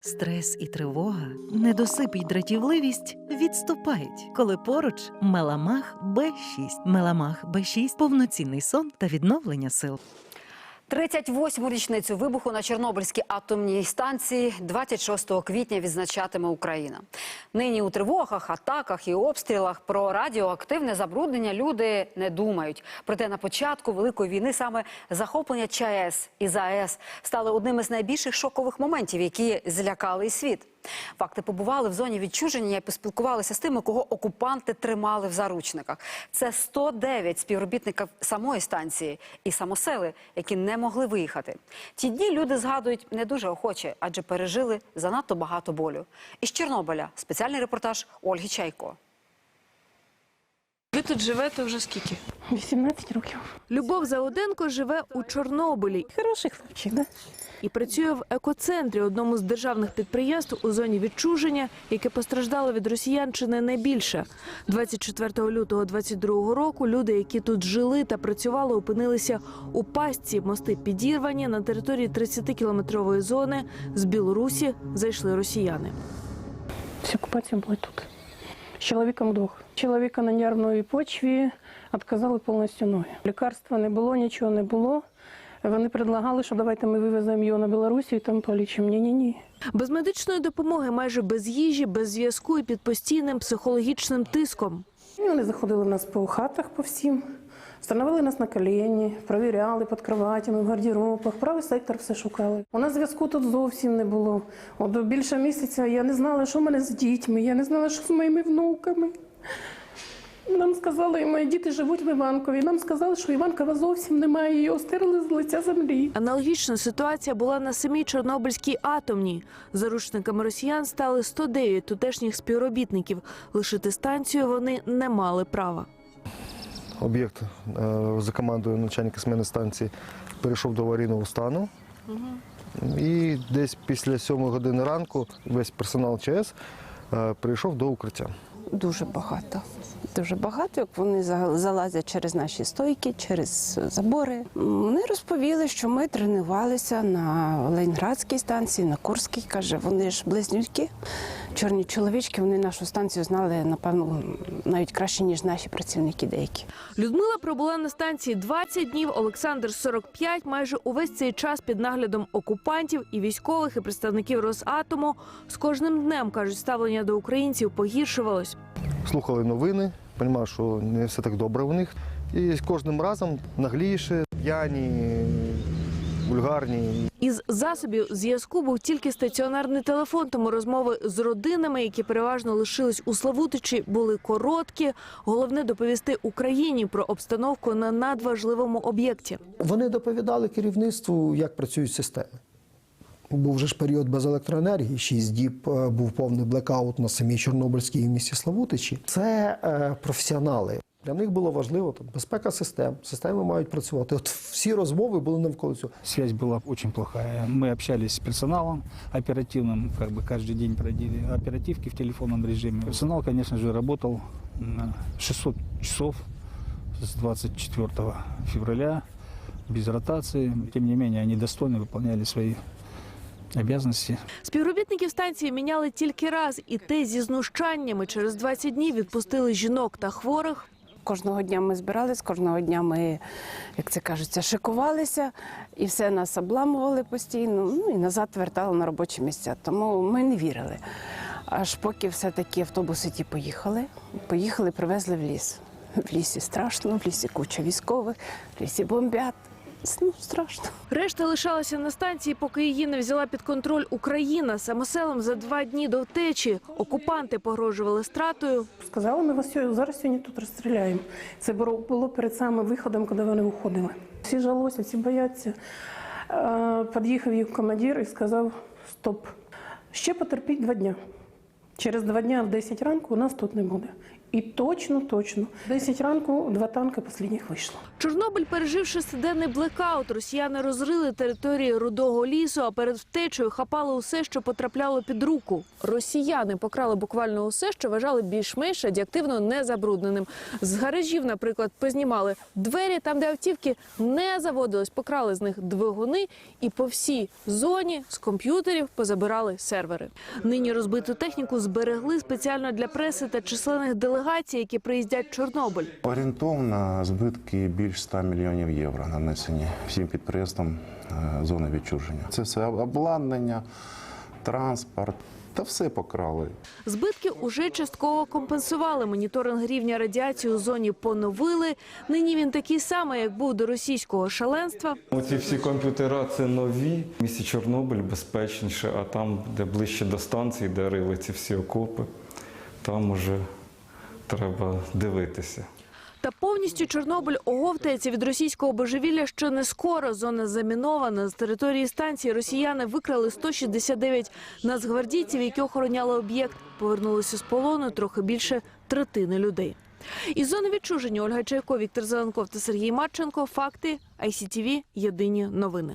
Стрес і тривога, недосип і дратівливість відступають, коли поруч Меламах Б6. Меламах Б6 – повноцінний сон та відновлення сил. 38-му річницю вибуху на Чорнобильській атомній станції 26 квітня відзначатиме Україна. Нині у тривогах, атаках і обстрілах про радіоактивне забруднення люди не думають. Проте на початку великої війни саме захоплення ЧАЕС і ЗАЕС стали одним із найбільших шокових моментів, які злякали світ. Факти побували в зоні відчуження і поспілкувалися з тими, кого окупанти тримали в заручниках. Це 109 співробітників самої станції і самосели, які не могли виїхати. Ті дні люди згадують не дуже охоче, адже пережили занадто багато болю. Із Чорнобиля спеціальний репортаж Ольги Чайко. Ви тут живете вже скільки? 18 років. Любов Заоденко живе у Чорнобилі Хороший хлопчик, да? і працює в екоцентрі, одному з державних підприємств у зоні відчуження, яке постраждало від росіян чи не найбільше. 24 лютого 22 року люди, які тут жили та працювали, опинилися у пастці. Мости підірвані на території 30-кілометрової зони. З Білорусі зайшли росіяни. Всі окупація була тут. Чоловіком двох. Чоловіка на нервній почві відказали повністю ноги. Лікарства не було, нічого не було. Вони предлагали, що давайте ми вивеземо його на Білорусі і там полічимо. Ні-ні-ні. Без медичної допомоги, майже без їжі, без зв'язку і під постійним психологічним тиском. І вони заходили в нас по хатах по всім, встановили нас на коліні, провіряли під кроватями, в гардеробах, правий сектор все шукали. У нас зв'язку тут зовсім не було. От більше місяця я не знала, що в мене з дітьми, я не знала, що з моїми внуками. Нам сказали, мої діти живуть в Іванкові. Нам сказали, що Іванкова зовсім немає, її остерли з лиця землі. Аналогічна ситуація була на самій Чорнобильській атомній. Заручниками росіян стали 109 тутешніх співробітників. Лишити станцію вони не мали права. Об'єкт е, за командою начальника зміни станції перейшов до аварійного стану. І десь після 7 години ранку весь персонал ЧАЕС е, прийшов до укриття. Дуже багато. Дуже багато, як вони за- залазять через наші стойки, через забори. Вони розповіли, що ми тренувалися на Ленінградській станції, на Курській. Каже, вони ж близнюки, чорні чоловічки. Вони нашу станцію знали, напевно, навіть краще, ніж наші працівники деякі. Людмила пробула на станції 20 днів, Олександр 45. Майже увесь цей час під наглядом окупантів і військових, і представників Росатому. З кожним днем кажуть, ставлення до українців погіршувалось. Слухали новини, розуміли, що не все так добре у них. І з кожним разом нагліше, п'яні, вульгарні. Із засобів зв'язку був тільки стаціонарний телефон, тому розмови з родинами, які переважно лишились у Славутичі, були короткі. Головне доповісти Україні про обстановку на надважливому об'єкті. Вони доповідали керівництву, як працюють системи Був же ж період без електроенергії, 6 діб е, був повний блекаут на самій Чорнобильській і в місті Славутичі. Це е, професіонали. Для них було важливо там, безпека систем. Системи мають працювати. От всі розмови були навколо цього. Связь была очень плохая. Мы общались с персоналом оперативным, как бы каждый день проводили оперативки в телефонном режиме. Персонал, конечно же, работал на 600 часов с 24 февраля без ротации. Тем не менее, они достойно выполняли свои обязанности. Співробітників станції міняли тільки раз, і те зі знущаннями через 20 днів відпустили жінок та хворих. Кожного дня ми збирались, кожного дня ми, як це кажеться, шикувалися і все нас обламували постійно, ну і назад вертали на робочі місця. Тому ми не вірили. Аж поки все-таки автобуси ті поїхали, поїхали, привезли в ліс. В лісі страшно, в лісі куча військових, в лісі бомбять. Ну, страшно. Решта лишалася на станції, поки її не взяла під контроль Україна. Самоселом за два дні до втечі окупанти погрожували стратою. Сказали, ми вас зараз сьогодні тут розстріляємо. Це було перед самим виходом, коли вони виходили. Всі жалося, всі бояться. Е, Під'їхав їх командир і сказав: стоп, ще потерпіть два дня. Через два дня в 10 ранку у нас тут не буде. І точно, точно. 10 ранку два танки останніх вийшло. Чорнобиль пережив шестиденний блекаут. Росіяни розрили території рудого лісу, а перед втечею хапали усе, що потрапляло під руку. Росіяни покрали буквально усе, що вважали більш-менш радіоактивно незабрудненим. З гаражів, наприклад, познімали двері там, де автівки не заводились, покрали з них двигуни і по всій зоні з комп'ютерів позабирали сервери. Нині розбиту техніку зберегли спеціально для преси та численних делегацій, які приїздять в Чорнобиль. Орієнтовно збитки більш 100 мільйонів євро нанесені всім підприємствам е, зони відчуження. Це все обладнання, транспорт та все покрали. Збитки уже частково компенсували. Моніторинг рівня радіації у зоні поновили. Нині він такий самий, як був до російського шаленства. Оці всі комп'ютера це нові. В місті Чорнобиль безпечніше, а там, де ближче до станції, де рили ці всі окопи, там уже треба дивитися. Та повністю Чорнобиль оговтається від російського божевілля ще не скоро. Зона замінована. З території станції росіяни викрали 169 нацгвардійців, які охороняли об'єкт. Повернулися з полону трохи більше третини людей. Із зони відчуження Ольга Чайко, Віктор Зеленков та Сергій Марченко. Факти ICTV. Єдині новини.